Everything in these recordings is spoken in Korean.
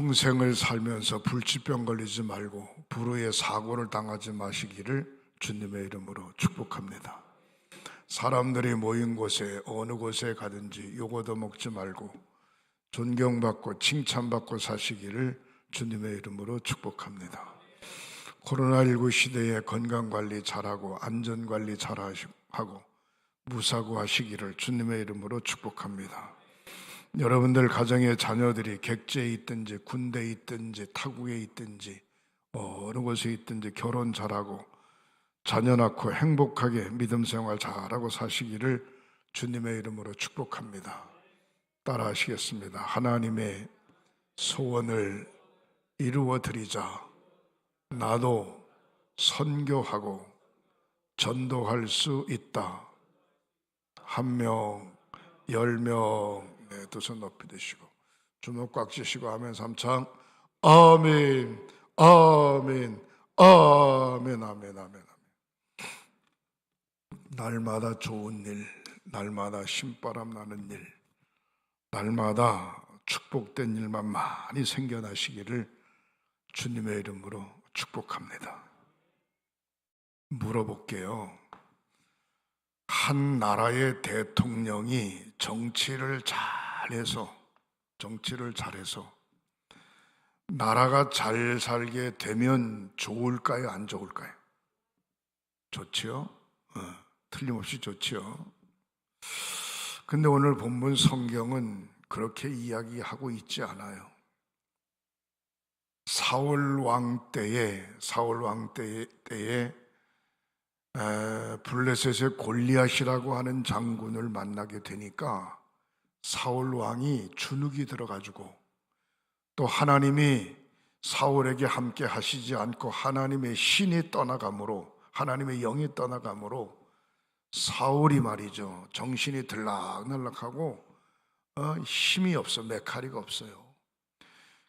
평생을 살면서 불치병 걸리지 말고 불의의 사고를 당하지 마시기를 주님의 이름으로 축복합니다. 사람들이 모인 곳에 어느 곳에 가든지 요거도 먹지 말고 존경받고 칭찬받고 사시기를 주님의 이름으로 축복합니다. 코로나19 시대에 건강관리 잘하고 안전관리 잘하고 무사고 하시기를 주님의 이름으로 축복합니다. 여러분들 가정의 자녀들이 객지에 있든지 군대에 있든지 타국에 있든지 어느 곳에 있든지 결혼 잘하고 자녀 낳고 행복하게 믿음 생활 잘하고 사시기를 주님의 이름으로 축복합니다. 따라 하시겠습니다. 하나님의 소원을 이루어 드리자. 나도 선교하고 전도할 수 있다. 한 명, 열 명, 네, 두손 높이 드시고 주먹 꽉 쥐시고 하면 삼창 아멘, 아멘, 아멘, 아멘, 아멘, 아멘. 날마다 좋은 일, 날마다 신바람 나는 일, 날마다 축복된 일만 많이 생겨나시기를 주님의 이름으로 축복합니다. 물어볼게요. 한 나라의 대통령이 정치를 잘 해서, 정치를 잘해서, 나라가 잘 살게 되면 좋을까요? 안 좋을까요? 좋지요? 어, 틀림없이 좋지요. 근데 오늘 본문 성경은 그렇게 이야기하고 있지 않아요. 사울 왕 때에 사울 왕 때에, 때에 에, 블레셋의 골리앗이라고 하는 장군을 만나게 되니까 사울 왕이 주눅이 들어가지고 또 하나님이 사울에게 함께 하시지 않고 하나님의 신이 떠나감으로 하나님의 영이 떠나감으로 사울이 말이죠 정신이 들락날락하고 어, 힘이 없어 메카리가 없어요.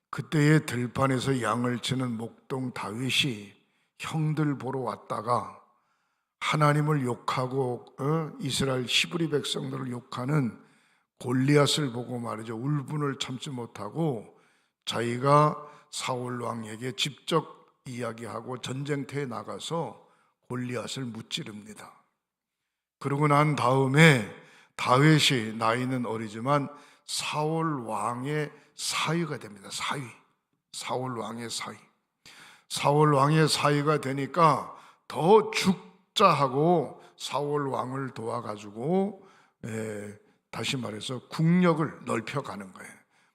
그때의 들판에서 양을 치는 목동 다윗이 형들 보러 왔다가 하나님을 욕하고 어? 이스라엘 시브리 백성들을 욕하는 골리앗을 보고 말이죠 울분을 참지 못하고 자기가 사울 왕에게 직접 이야기하고 전쟁터에 나가서 골리앗을 무찌릅니다. 그러고 난 다음에 다윗이 나이는 어리지만 사울 왕의 사위가 됩니다. 사위. 사울 왕의 사위. 사울 왕의 사위가 되니까 더 죽자 하고 사울 왕을 도와가지고 에, 다시 말해서 국력을 넓혀가는 거예요.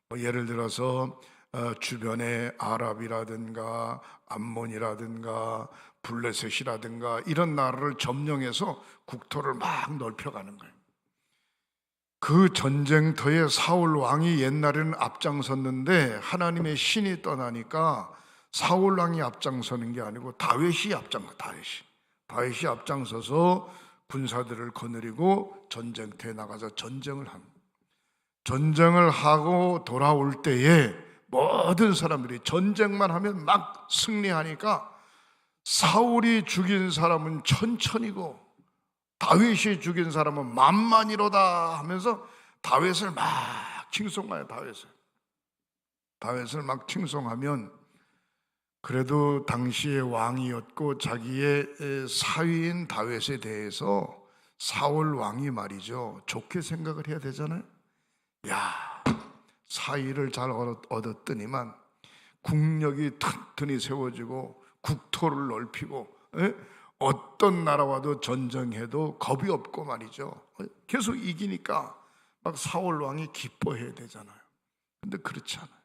뭐 예를 들어서 어, 주변에 아랍이라든가 암몬이라든가 블레셋이라든가 이런 나라를 점령해서 국토를 막 넓혀가는 거예요. 그 전쟁터에 사울 왕이 옛날에는 앞장섰는데 하나님의 신이 떠나니까 사울 왕이 앞장서는 게 아니고 다윗이 앞장 다윗이 다윗이 앞장서서 군사들을 거느리고 전쟁터에 나가서 전쟁을 합니다. 전쟁을 하고 돌아올 때에 모든 사람들이 전쟁만 하면 막 승리하니까 사울이 죽인 사람은 천천히고 다윗이 죽인 사람은 만만이로다 하면서 다윗을 막 칭송해요 다윗을 다윗을 막 칭송하면 그래도 당시의 왕이었고 자기의 사위인 다윗에 대해서 사울 왕이 말이죠 좋게 생각을 해야 되잖아요 야 사위를 잘 얻었더니만 국력이 튼튼히 세워지고 국토를 넓히고 에? 어떤 나라와도 전쟁해도 겁이 없고 말이죠. 계속 이기니까 막 사울 왕이 기뻐해야 되잖아요. 근데 그렇지 않아요.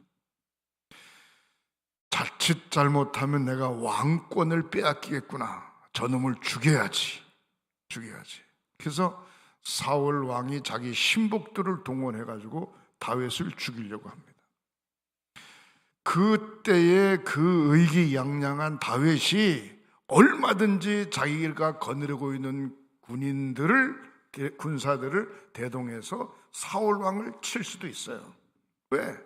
자칫 잘못하면 내가 왕권을 빼앗기겠구나. 저놈을 죽여야지. 죽여야지. 그래서 사울 왕이 자기 신복들을 동원해 가지고 다윗을 죽이려고 합니다. 그때의 그 의기양양한 다윗이 얼마든지 자기가 거느리고 있는 군인들을 군사들을 대동해서 사울 왕을 칠 수도 있어요. 왜?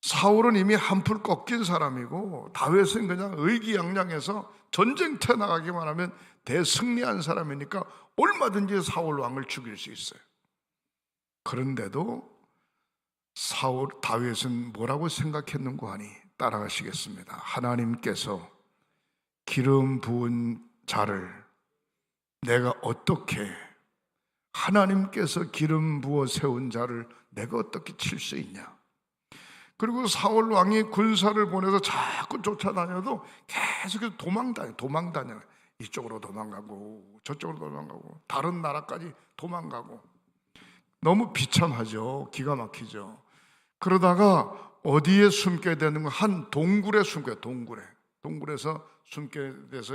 사울은 이미 한풀 꺾인 사람이고 다윗은 그냥 의기양양해서 전쟁터 나가기만 하면 대승리한 사람이니까 얼마든지 사울 왕을 죽일 수 있어요. 그런데도 사울 다윗은 뭐라고 생각했는고 하니 따라가시겠습니다. 하나님께서 기름 부은 자를 내가 어떻게 하나님께서 기름 부어 세운 자를 내가 어떻게 칠 수 있냐? 그리고 사울 왕이 군사를 보내서 자꾸 쫓아다녀도 계속해서 도망다녀, 도망다녀. 이쪽으로 도망가고 저쪽으로 도망가고 다른 나라까지 도망가고 너무 비참하죠. 기가 막히죠. 그러다가 어디에 숨게 되는 거 한 동굴에 숨게 동굴에 동굴에서 숨게 돼서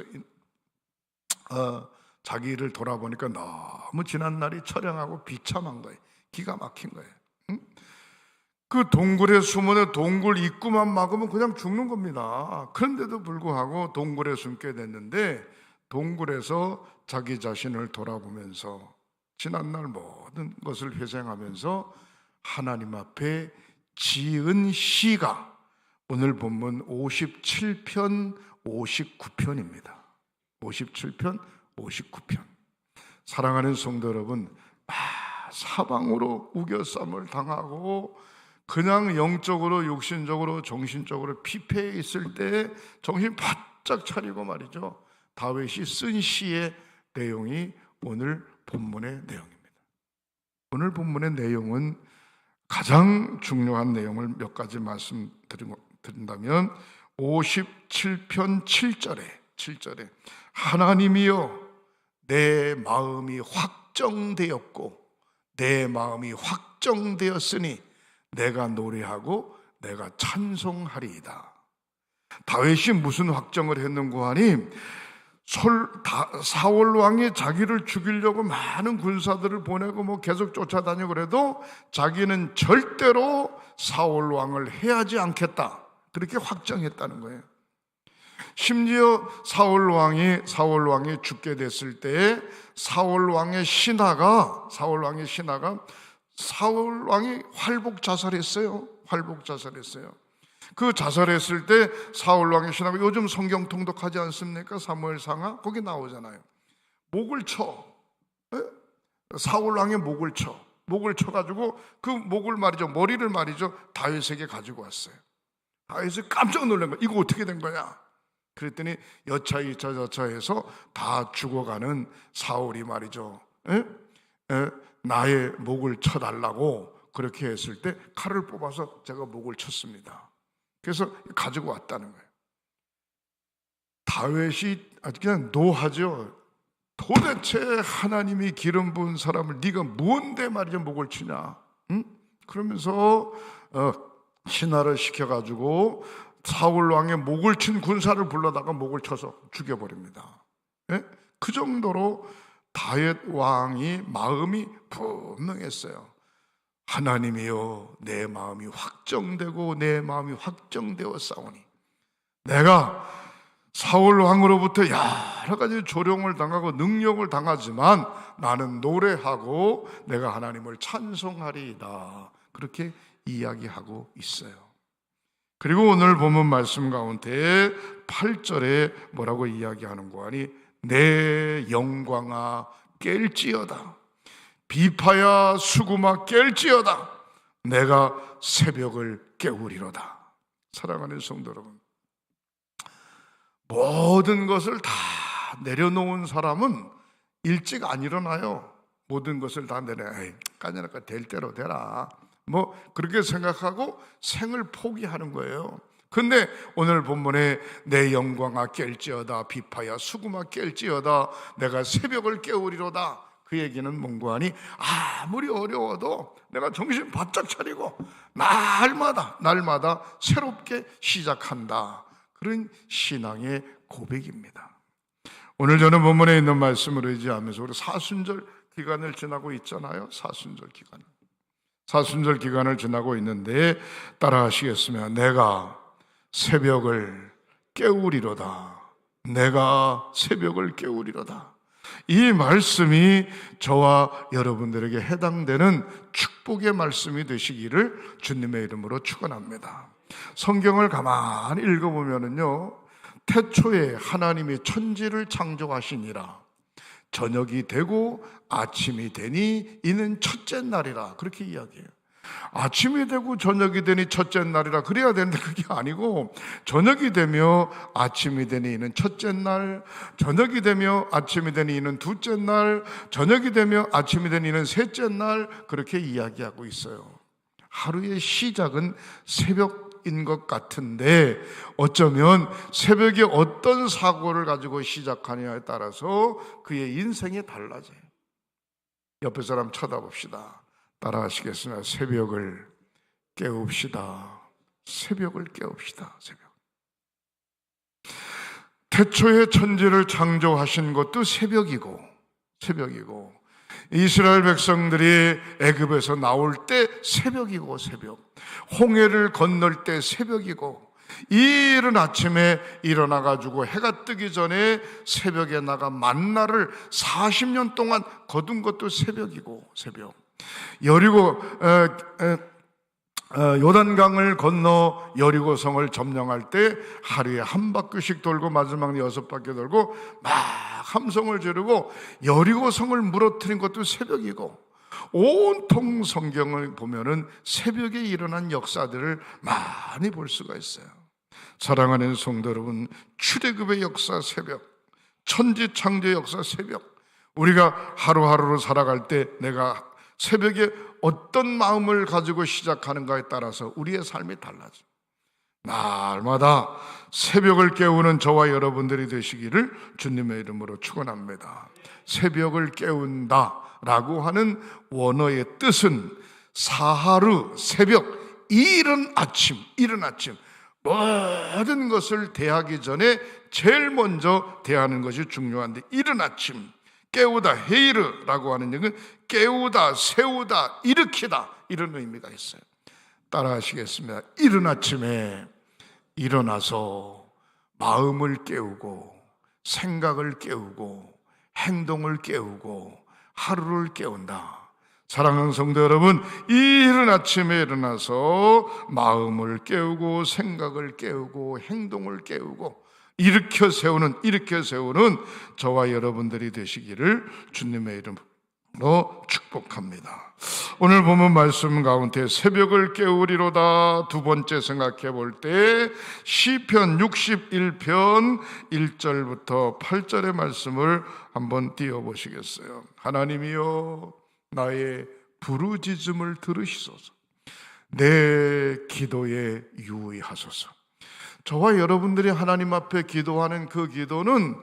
어, 자기를 돌아보니까 너무 지난 날이 처량하고 비참한 거예요. 기가 막힌 거예요. 응? 그 동굴에 숨어서 동굴 입구만 막으면 그냥 죽는 겁니다. 그런데도 불구하고 동굴에 숨게 됐는데 동굴에서 자기 자신을 돌아보면서 지난날 모든 것을 회생하면서 하나님 앞에 지은 시가 오늘 본문 57편 59편입니다. 57편 59편. 사랑하는 성도 여러분, 아, 사방으로 우겨쌈을 당하고 그냥 영적으로 육신적으로 정신적으로 피폐해 있을 때 정신 바짝 차리고 말이죠. 다윗이 쓴 시의 내용이 오늘 본문의 내용입니다. 오늘 본문의 내용은 가장 중요한 내용을 몇 가지 말씀드린다면 57편 7절에 7절에 하나님이여 내 마음이 확정되었고 내 마음이 확정되었으니 내가 노래하고 내가 찬송하리이다. 다윗이 무슨 확정을 했는고 하니 사울 왕이 자기를 죽이려고 많은 군사들을 보내고 뭐 계속 쫓아다니고 그래도 자기는 절대로 사울 왕을 해하지 않겠다. 그렇게 확정했다는 거예요. 심지어 사울 왕이 사울 왕이 죽게 됐을 때 사울 왕의 신하가 사울 왕의 신하가 사울 왕이 활복 자살했어요. 활복 자살했어요. 그 자살했을 때 사울 왕의 신하가 요즘 성경 통독하지 않습니까? 사무엘상하 거기 나오잖아요. 목을 쳐. 에? 사울 왕의 목을 쳐. 목을 쳐 가지고 그 목을 말이죠. 머리를 말이죠. 다윗에게 가지고 왔어요. 다윗이 깜짝 놀란 거야. 이거 어떻게 된 거야? 그랬더니 여차 이차 저차해서 다 죽어가는 사울이 말이죠. 에? 에? 나의 목을 쳐달라고 그렇게 했을 때 칼을 뽑아서 제가 목을 쳤습니다. 그래서 가지고 왔다는 거예요. 다윗이 그냥 노하죠. 도대체 하나님이 기름 부은 사람을 네가 무언데 말이죠 목을 치냐? 응? 그러면서 어, 신하를 시켜가지고 사울 왕의 목을 친 군사를 불러다가 목을 쳐서 죽여버립니다. 예? 그 정도로 다윗 왕이 마음이 분명했어요. 하나님이여 내 마음이 확정되고 내 마음이 확정되어 싸우니 내가 사울 왕으로부터 여러 가지 조롱을 당하고 능력을 당하지만 나는 노래하고 내가 하나님을 찬송하리이다. 그렇게 이야기하고 있어요. 그리고 오늘 보면 말씀 가운데 8절에 뭐라고 이야기하는 거 아니 내 영광아 깰지어다. 비파야 수구마 깰지어다. 내가 새벽을 깨우리로다. 사랑하는 성도 여러분 모든 것을 다 내려놓은 사람은 일찍 안 일어나요. 모든 것을 다 내려 까냐니까 될 대로 되라. 뭐 그렇게 생각하고 생을 포기하는 거예요 근데 오늘 본문에 내 영광아 깰지어다 비파야 수구마 깰지어다 내가 새벽을 깨우리로다. 그 얘기는 뭔고 하니 아무리 어려워도 내가 정신 바짝 차리고 날마다 날마다 새롭게 시작한다. 그런 신앙의 고백입니다. 오늘 저는 본문에 있는 말씀을 의지하면서 우리 사순절 기간을 지나고 있잖아요. 사순절 기간. 사순절 기간을 지나고 있는데 따라 하시겠으면 내가 새벽을 깨우리로다. 내가 새벽을 깨우리로다. 이 말씀이 저와 여러분들에게 해당되는 축복의 말씀이 되시기를 주님의 이름으로 축원합니다. 성경을 가만히 읽어보면은요, 태초에 하나님이 천지를 창조하시니라. 저녁이 되고 아침이 되니 이는 첫째 날이라. 그렇게 이야기해요. 아침이 되고 저녁이 되니 첫째 날이라 그래야 되는데 그게 아니고 저녁이 되며 아침이 되니 이는 첫째 날, 저녁이 되며 아침이 되니 이는 둘째 날, 저녁이 되며 아침이 되니 이는 셋째 날 그렇게 이야기하고 있어요. 하루의 시작은 새벽인 것 같은데 어쩌면 새벽에 어떤 사고를 가지고 시작하느냐에 따라서 그의 인생이 달라져요. 옆에 사람 쳐다봅시다. 따라하시겠습니다. 새벽을 깨웁시다. 새벽을 깨웁시다. 새벽. 태초에 천지를 창조하신 것도 새벽이고 새벽이고 이스라엘 백성들이 애굽에서 나올 때 새벽이고 새벽. 홍해를 건널 때 새벽이고 이른 아침에 일어나 가지고 해가 뜨기 전에 새벽에 나가 만나를 40년 동안 거둔 것도 새벽이고 새벽. 여리고 에, 에, 어, 요단강을 건너 여리고성을 점령할 때 하루에 한 바퀴씩 돌고 마지막 여섯 바퀴 돌고 막 함성을 지르고 여리고성을 무너뜨린 것도 새벽이고 온통 성경을 보면은 새벽에 일어난 역사들을 많이 볼 수가 있어요. 사랑하는 성도 여러분, 출애굽의 역사 새벽, 천지 창조 역사 새벽. 우리가 하루하루를 살아갈 때 내가 새벽에 어떤 마음을 가지고 시작하는가에 따라서 우리의 삶이 달라져. 날마다 새벽을 깨우는 저와 여러분들이 되시기를 주님의 이름으로 축원합니다. 새벽을 깨운다라고 하는 원어의 뜻은 사하루 새벽 이른 아침 이른 아침 모든 것을 대하기 전에 제일 먼저 대하는 것이 중요한데 이른 아침 깨우다 헤이르라고 하는 얘기는 깨우다 세우다 일으키다 이런 의미가 있어요. 따라하시겠습니다. 이른 아침에 일어나서 마음을 깨우고 생각을 깨우고 행동을 깨우고 하루를 깨운다. 사랑하는 성도 여러분, 이 이른 아침에 일어나서 마음을 깨우고 생각을 깨우고 행동을 깨우고 일으켜 세우는 일으켜 세우는 저와 여러분들이 되시기를 주님의 이름으 로 축복합니다. 오늘 보면 말씀 가운데 새벽을 깨우리로다 두 번째 생각해 볼 때 시편 61편 1절부터 8절의 말씀을 한번 띄워 보시겠어요. 하나님이여 나의 부르짖음을 들으시소서. 내 기도에 유의하소서. 저와 여러분들이 하나님 앞에 기도하는 그 기도는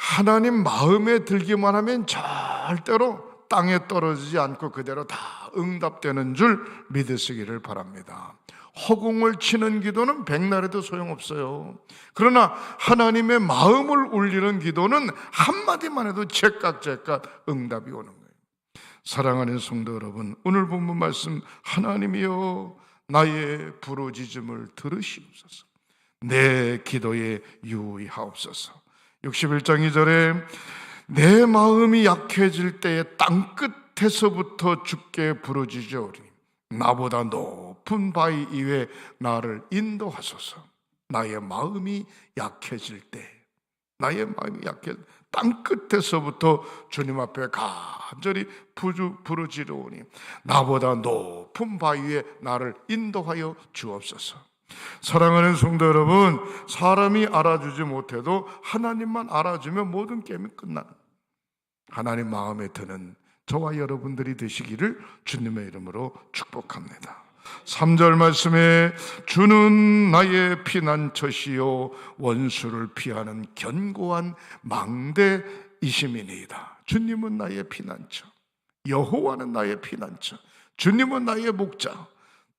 하나님 마음에 들기만 하면 절대로 땅에 떨어지지 않고 그대로 다 응답되는 줄 믿으시기를 바랍니다. 허공을 치는 기도는 백날에도 소용없어요. 그러나 하나님의 마음을 울리는 기도는 한마디만 해도 제깍제깍 응답이 오는 거예요. 사랑하는 성도 여러분, 오늘 본문 말씀 하나님이여 나의 부르짖음을 들으시옵소서. 내 기도에 유의하옵소서. 61장 2절에 내 마음이 약해질 때에 땅 끝에서부터 죽게 부르짖으오리 나보다 높은 바위 위에 나를 인도하소서. 나의 마음이 약해질 때 나의 마음이 약해 땅 끝에서부터 주님 앞에 간절히 부주 부르짖으오니 나보다 높은 바위에 나를 인도하여 주옵소서. 사랑하는 성도 여러분, 사람이 알아주지 못해도 하나님만 알아주면 모든 게임이 끝나는 하나님 마음에 드는 저와 여러분들이 되시기를 주님의 이름으로 축복합니다. 3절 말씀에 주는 나의 피난처시요 원수를 피하는 견고한 망대이심이니이다. 주님은 나의 피난처. 여호와는 나의 피난처. 주님은 나의 목자.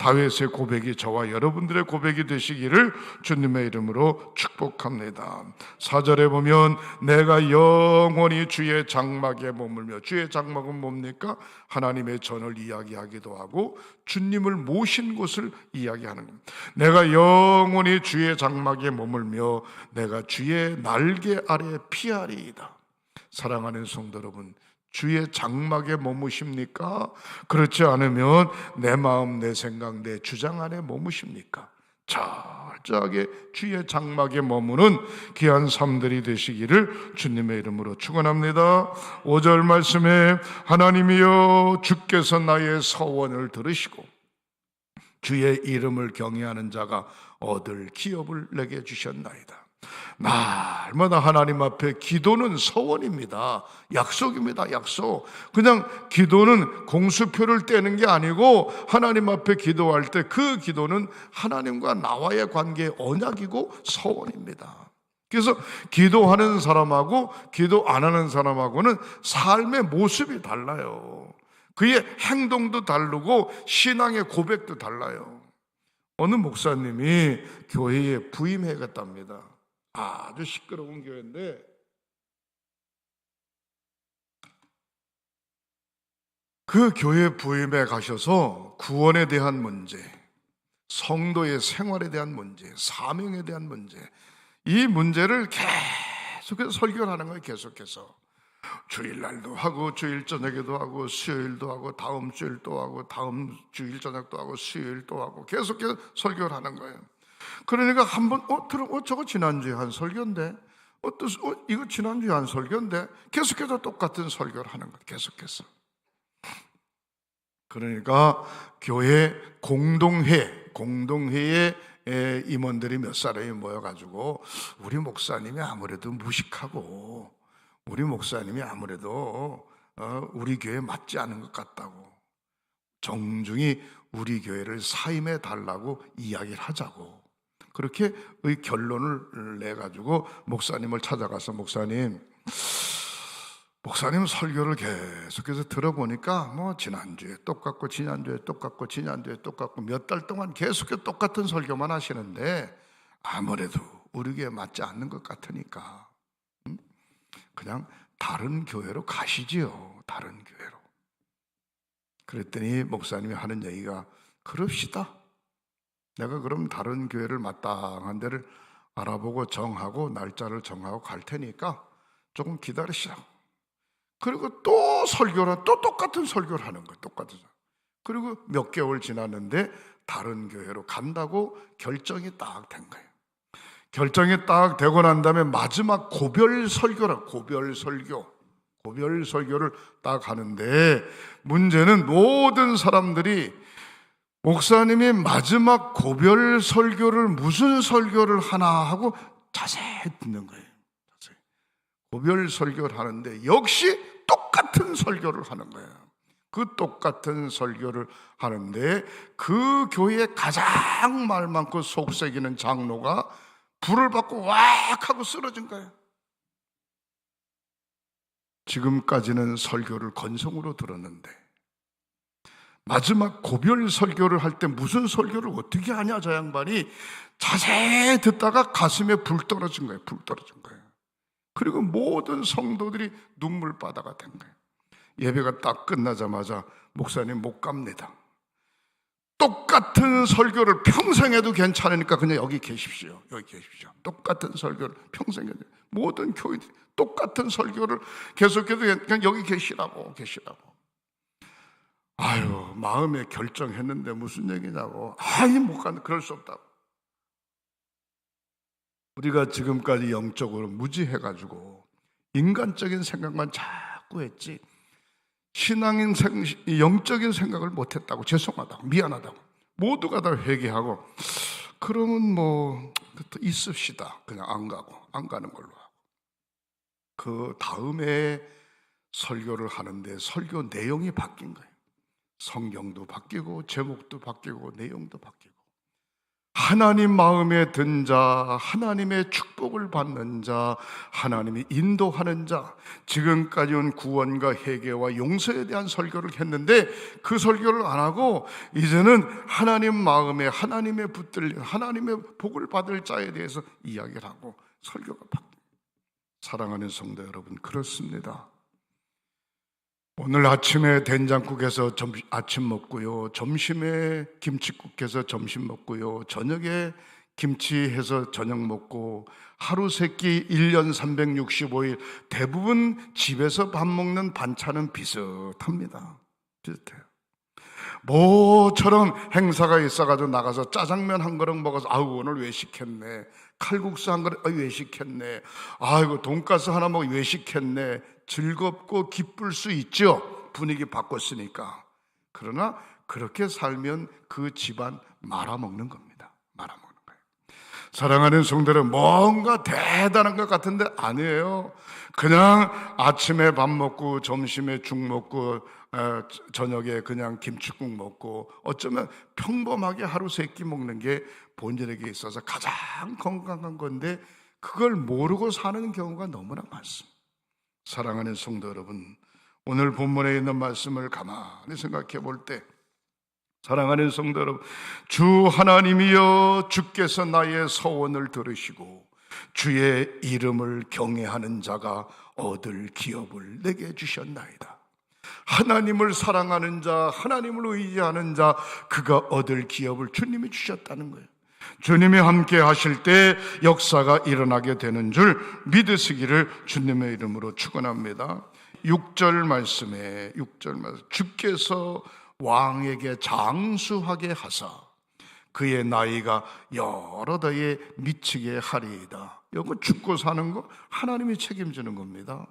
다윗의 고백이 저와 여러분들의 고백이 되시기를 주님의 이름으로 축복합니다. 사절에 보면 내가 영원히 주의 장막에 머물며 주의 장막은 뭡니까? 하나님의 전을 이야기하기도 하고 주님을 모신 곳을 이야기하는 겁니다. 내가 영원히 주의 장막에 머물며 내가 주의 날개 아래 피하리이다. 사랑하는 성도 여러분, 주의 장막에 머무십니까? 그렇지 않으면 내 마음, 내 생각, 내 주장 안에 머무십니까? 철저하게 주의 장막에 머무는 귀한 삶들이 되시기를 주님의 이름으로 축원합니다. 5절 말씀에 하나님이여 주께서 나의 서원을 들으시고 주의 이름을 경외하는 자가 얻을 기업을 내게 주셨나이다. 날마다 하나님 앞에 기도는 서원입니다. 약속입니다. 약속. 그냥 기도는 공수표를 떼는 게 아니고 하나님 앞에 기도할 때 그 기도는 하나님과 나와의 관계의 언약이고 서원입니다. 그래서 기도하는 사람하고 기도 안 하는 사람하고는 삶의 모습이 달라요. 그의 행동도 다르고 신앙의 고백도 달라요. 어느 목사님이 교회에 부임해 갔답니다. 아주 시끄러운 교회인데 그 교회 부임에 가셔서 구원에 대한 문제, 성도의 생활에 대한 문제, 사명에 대한 문제, 이 문제를 계속해서 설교를 하는 거예요, 계속해서. 주일날도 하고, 주일 저녁에도 하고, 수요일도 하고, 다음 주일도 하고, 다음 주일 저녁도 하고, 수요일도 하고, 계속해서 설교를 하는 거예요. 그러니까 한번 어 들어 어 저거 지난주에 한 설교인데 어떠 어 이거 지난주에 한 설교인데 계속해서 똑같은 설교를 하는 거 계속해서. 그러니까 교회 공동회 공동회에 에, 임원들이 몇 사람이 모여가지고 우리 목사님이 아무래도 무식하고 우리 목사님이 아무래도 어, 우리 교회 맞지 않은 것 같다고 정중히 우리 교회를 사임해 달라고 이야기를 하자고 그렇게 의 결론을 내 가지고 목사님을 찾아가서 목사님 목사님 설교를 계속해서 들어보니까 뭐 지난주에 똑같고 지난주에 똑같고 지난주에 똑같고 몇 달 동안 계속해서 똑같은 설교만 하시는데 아무래도 우리 교회 맞지 않는 것 같으니까 음? 그냥 다른 교회로 가시지요. 다른 교회로. 그랬더니 목사님이 하는 얘기가 그럽시다. 내가 그럼 다른 교회를 마땅한 데를 알아보고 정하고 날짜를 정하고 갈 테니까 조금 기다리시라고. 그리고 또 설교를 또 똑같은 설교를 하는 거예요. 똑같은. 그리고 몇 개월 지났는데 다른 교회로 간다고 결정이 딱 된 거예요. 결정이 딱 되고 난 다음에 마지막 고별 설교라 고별 설교. 고별 설교를 딱 하는데 문제는 모든 사람들이 목사님이 마지막 고별 설교를 무슨 설교를 하나 하고 자세히 듣는 거예요. 자세히. 고별 설교를 하는데 역시 똑같은 설교를 하는 거예요. 그 똑같은 설교를 하는데 그 교회에 가장 말 많고 속삭이는 장로가 불을 받고 왁 하고 쓰러진 거예요. 지금까지는 설교를 건성으로 들었는데 마지막 고별 설교를 할 때 무슨 설교를 어떻게 하냐 저 양반이 자세히 듣다가 가슴에 불 떨어진 거예요. 불 떨어진 거예요. 그리고 모든 성도들이 눈물바다가 된 거예요. 예배가 딱 끝나자마자 목사님 못 갑니다. 똑같은 설교를 평생 해도 괜찮으니까 그냥 여기 계십시오. 여기 계십시오. 똑같은 설교를 평생 해도 모든 교회들이 똑같은 설교를 계속해도 그냥 여기 계시라고 계시라고. 아유 마음에 결정했는데 무슨 얘기냐고. 아니 못 간다. 그럴 수 없다고. 우리가 지금까지 영적으로 무지해가지고 인간적인 생각만 자꾸 했지 신앙인 생, 영적인 생각을 못했다고 죄송하다고 미안하다고 모두가 다 회개하고 그러면 뭐 있읍시다 그냥 안 가고 안 가는 걸로 하고 그 다음에 설교를 하는데 설교 내용이 바뀐 거예요 성경도 바뀌고 제목도 바뀌고 내용도 바뀌고 하나님 마음에 든 자, 하나님의 축복을 받는 자, 하나님이 인도하는 자, 지금까지 온 구원과 회개와 용서에 대한 설교를 했는데 그 설교를 안 하고 이제는 하나님 마음에 하나님의 붙들린 하나님의 복을 받을 자에 대해서 이야기를 하고 설교가 바뀝니다. 사랑하는 성도 여러분, 그렇습니다. 오늘 아침에 된장국에서 점, 아침 먹고요. 점심에 김치국해서 점심 먹고요. 저녁에 김치 해서 저녁 먹고 하루 세끼 1년 365일 대부분 집에서 밥 먹는 반찬은 비슷합니다. 비슷해요. 모처럼 행사가 있어가지고 나가서 짜장면 한 그릇 먹어서 아우 오늘 외식했네 칼국수 한 그릇 아, 외식했네 아이고 돈가스 하나 먹어 외식했네 즐겁고 기쁠 수 있죠 분위기 바꿨으니까 그러나 그렇게 살면 그 집안 말아먹는 겁니다 말아먹는 거예요 사랑하는 성도는 뭔가 대단한 것 같은데 아니에요. 그냥 아침에 밥 먹고 점심에 죽 먹고 어, 저녁에 그냥 김치국 먹고 어쩌면 평범하게 하루 세 끼 먹는 게 본인에게 있어서 가장 건강한 건데 그걸 모르고 사는 경우가 너무나 많습니다. 사랑하는 성도 여러분, 오늘 본문에 있는 말씀을 가만히 생각해 볼 때 사랑하는 성도 여러분, 주 하나님이여 주께서 나의 서원을 들으시고 주의 이름을 경외하는 자가 얻을 기업을 내게 주셨나이다. 하나님을 사랑하는 자, 하나님을 의지하는 자, 그가 얻을 기업을 주님이 주셨다는 거예요. 주님이 함께 하실 때 역사가 일어나게 되는 줄 믿으시기를 주님의 이름으로 축원합니다. 6절 말씀에 6절 말씀 주께서 왕에게 장수하게 하사 그의 나이가 여러 대에 미치게 하리이다. 이거 죽고 사는 거 하나님이 책임지는 겁니다.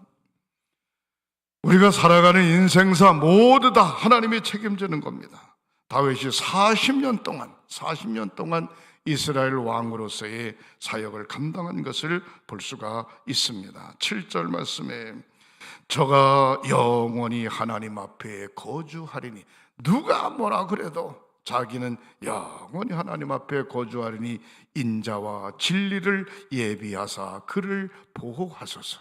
우리가 살아가는 인생사 모두 다 하나님이 책임지는 겁니다. 다윗이 40년 동안 40년 동안 이스라엘 왕으로서의 사역을 감당한 것을 볼 수가 있습니다. 7절 말씀에 저가 영원히 하나님 앞에 거주하리니 누가 뭐라 그래도 자기는 영원히 하나님 앞에 거주하리니 인자와 진리를 예비하사 그를 보호하소서.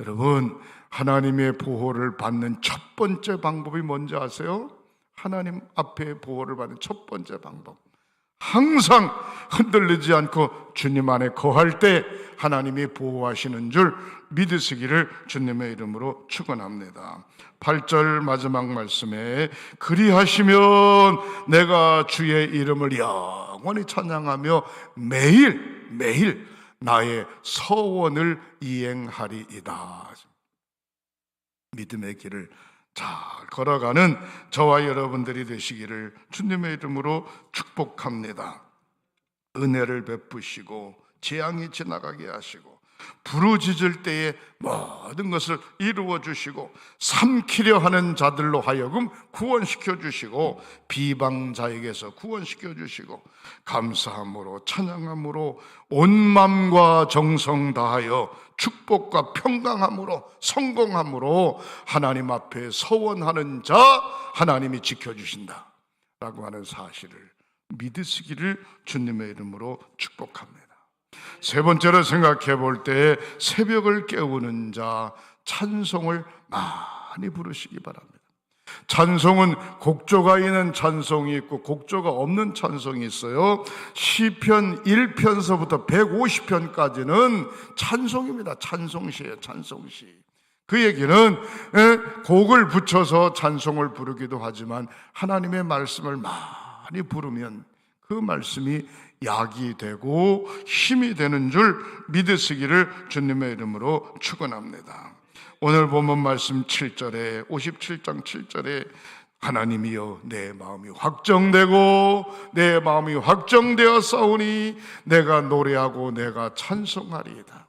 여러분, 하나님의 보호를 받는 첫 번째 방법이 뭔지 아세요? 하나님 앞에 보호를 받는 첫 번째 방법. 항상 흔들리지 않고 주님 안에 거할 때 하나님이 보호하시는 줄 믿으시기를 주님의 이름으로 축원합니다. 8절 마지막 말씀에 그리하시면 내가 주의 이름을 영원히 찬양하며 매일 매일 나의 서원을 이행하리이다. 믿음의 길을 잘 걸어가는 저와 여러분들이 되시기를 주님의 이름으로 축복합니다. 은혜를 베푸시고 재앙이 지나가게 하시고 부르짖을 때에 모든 것을 이루어 주시고 삼키려 하는 자들로 하여금 구원시켜 주시고 비방자에게서 구원시켜 주시고 감사함으로 찬양함으로 온 마음과 정성 다하여 축복과 평강함으로 성공함으로 하나님 앞에 서원하는 자 하나님이 지켜 주신다라고 하는 사실을 믿으시기를 주님의 이름으로 축복합니다. 세 번째로 생각해 볼 때 새벽을 깨우는 자 찬송을 많이 부르시기 바랍니다. 찬송은 곡조가 있는 찬송이 있고 곡조가 없는 찬송이 있어요. 시편 1편서부터 150편까지는 찬송입니다. 찬송시예요. 찬송시. 그 얘기는 예, 곡을 붙여서 찬송을 부르기도 하지만 하나님의 말씀을 많이 부르면 그 말씀이 약이 되고 힘이 되는 줄 믿으시기를 주님의 이름으로 축원합니다. 오늘 본문 말씀 7절에 57장 7절에 하나님이여 내 마음이 확정되고 내 마음이 확정되어 싸우니 내가 노래하고 내가 찬송하리이다.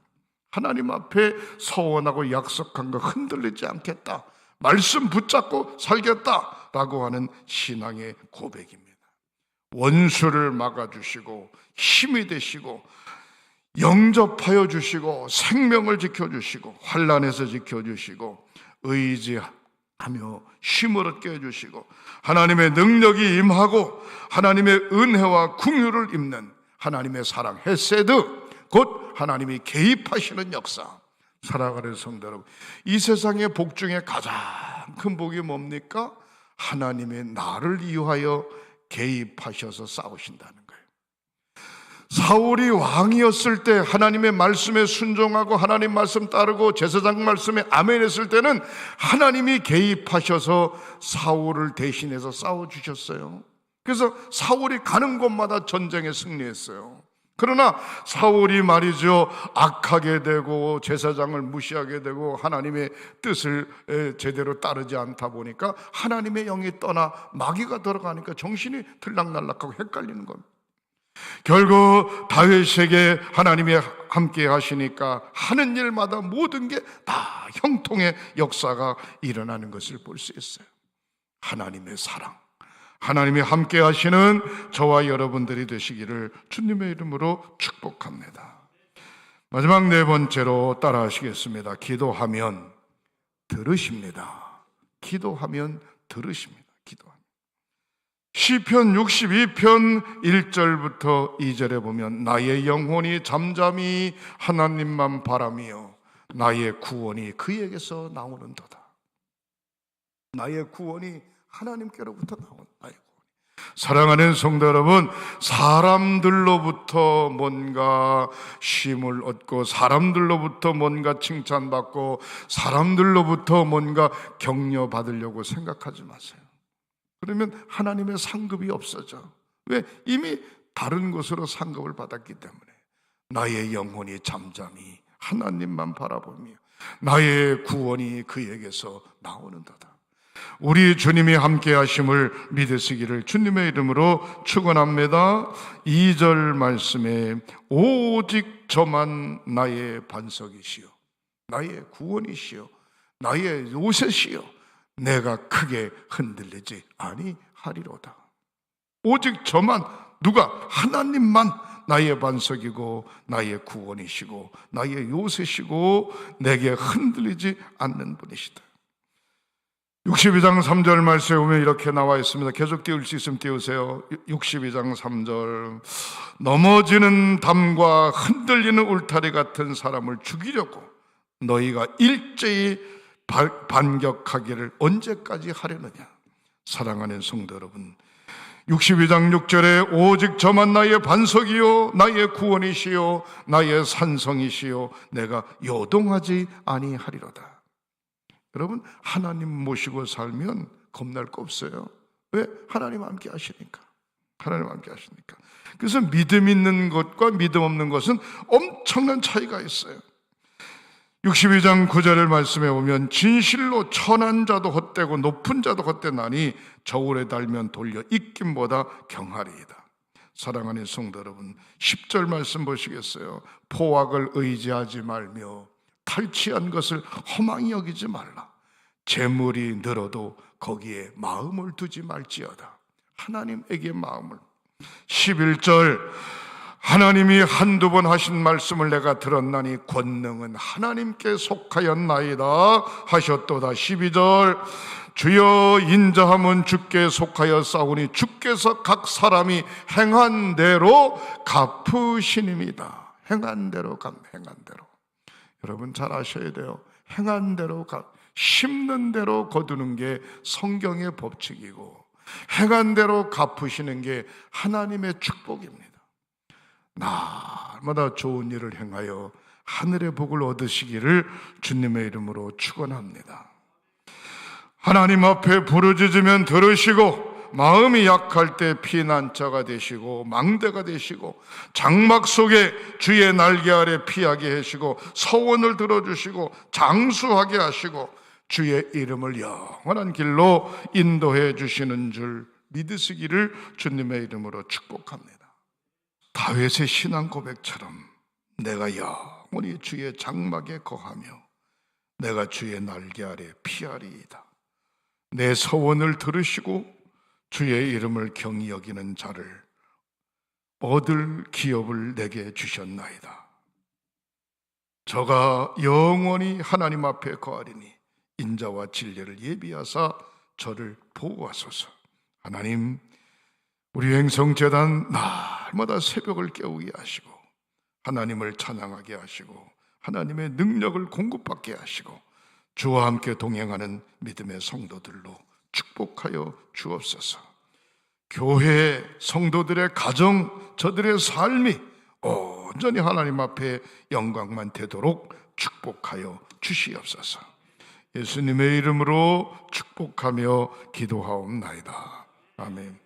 하나님 앞에 서원하고 약속한 거 흔들리지 않겠다. 말씀 붙잡고 살겠다라고 하는 신앙의 고백입니다. 원수를 막아주시고 힘이 되시고 영접하여 주시고 생명을 지켜주시고 환란에서 지켜주시고 의지하며 힘을 얻게 해주시고 하나님의 능력이 임하고 하나님의 은혜와 궁유를 입는 하나님의 사랑 헤세드 곧 하나님이 개입하시는 역사 살아가는 성도 여러분 이 세상의 복 중에 가장 큰 복이 뭡니까? 하나님의 나를 이유하여 개입하셔서 싸우신다는 거예요. 사울이 왕이었을 때 하나님의 말씀에 순종하고 하나님 말씀 따르고 제사장 말씀에 아멘 했을 때는 하나님이 개입하셔서 사울을 대신해서 싸워 주셨어요. 그래서 사울이 가는 곳마다 전쟁에 승리했어요. 그러나 사울이 말이죠 악하게 되고 제사장을 무시하게 되고 하나님의 뜻을 에, 제대로 따르지 않다 보니까 하나님의 영이 떠나 마귀가 들어가니까 정신이 들락날락하고 헷갈리는 겁니다. 결국 다윗에게 하나님이 함께 하시니까 하는 일마다 모든 게 다 형통의 역사가 일어나는 것을 볼 수 있어요. 하나님의 사랑, 하나님이 함께 하시는 저와 여러분들이 되시기를 주님의 이름으로 축복합니다. 마지막 네 번째로 따라 하시겠습니다. 기도하면 들으십니다. 기도하면 들으십니다. 기도하면. 시편 62편 1절부터 2절에 보면 나의 영혼이 잠잠히 하나님만 바라며 나의 구원이 그에게서 나오는도다. 나의 구원이 하나님께로부터 나온 나의 구원. 사랑하는 성도 여러분, 사람들로부터 뭔가 쉼을 얻고 사람들로부터 뭔가 칭찬받고 사람들로부터 뭔가 격려 받으려고 생각하지 마세요. 그러면 하나님의 상급이 없어져. 왜? 이미 다른 곳으로 상급을 받았기 때문에 나의 영혼이 잠잠히 하나님만 바라보며 나의 구원이 그에게서 나오는도다. 우리 주님이 함께 하심을 믿으시기를 주님의 이름으로 축원합니다. 2절 말씀에 오직 저만 나의 반석이시요 나의 구원이시요 나의 요새시요 내가 크게 흔들리지 아니하리로다. 오직 저만 누가 하나님만 나의 반석이고 나의 구원이시고 나의 요새시고 내게 흔들리지 않는 분이시다. 62장 3절 말씀에 보면 이렇게 나와 있습니다. 계속 띄울 수 있으면 띄우세요. 62장 3절. 넘어지는 담과 흔들리는 울타리 같은 사람을 죽이려고 너희가 일제히 바- 반격하기를 언제까지 하려느냐? 사랑하는 성도 여러분. 62장 6절에 오직 저만 나의 반석이요 나의 구원이시요 나의 산성이시요 내가 요동하지 아니하리로다. 여러분 하나님 모시고 살면 겁날 거 없어요. 왜? 하나님 함께 하시니까. 하나님 함께 하시니까. 그래서 믿음 있는 것과 믿음 없는 것은 엄청난 차이가 있어요. 62장 9절을 말씀해 보면 진실로 천한 자도 헛되고 높은 자도 헛되나니 저울에 달면 돌려 익김보다 경하리이다. 사랑하는 성도 여러분, 10절 말씀 보시겠어요? 포악을 의지하지 말며 탈취한 것을 허망히 여기지 말라. 재물이 늘어도 거기에 마음을 두지 말지어다. 하나님에게 마음을. 11절 하나님이 한두 번 하신 말씀을 내가 들었나니 권능은 하나님께 속하였나이다 하셨도다 12절 주여 인자함은 주께 속하여 싸우니 주께서 각 사람이 행한 대로 갚으시님이다 행한 대로 갚 행한 대로 여러분 잘 아셔야 돼요 행한 대로 갚 심는 대로 거두는 게 성경의 법칙이고 행한 대로 갚으시는 게 하나님의 축복입니다 날마다 좋은 일을 행하여 하늘의 복을 얻으시기를 주님의 이름으로 축원합니다. 하나님 앞에 부르짖으면 들으시고 마음이 약할 때 피난처가 되시고 망대가 되시고 장막 속에 주의 날개 아래 피하게 하시고 서원을 들어주시고 장수하게 하시고 주의 이름을 영원한 길로 인도해 주시는 줄 믿으시기를 주님의 이름으로 축복합니다. 다윗의 신앙 고백처럼 내가 영원히 주의 장막에 거하며 내가 주의 날개 아래 피하리이다. 내 서원을 들으시고 주의 이름을 경히 여기는 자를 얻을 기업을 내게 주셨나이다. 저가 영원히 하나님 앞에 거하리니 인자와 진리를 예비하사 저를 보호하소서. 하나님 우리 행성재단 날마다 새벽을 깨우게 하시고 하나님을 찬양하게 하시고 하나님의 능력을 공급받게 하시고 주와 함께 동행하는 믿음의 성도들로 축복하여 주옵소서. 교회 성도들의 가정 저들의 삶이 온전히 하나님 앞에 영광만 되도록 축복하여 주시옵소서. 예수님의 이름으로 축복하며 기도하옵나이다. 아멘.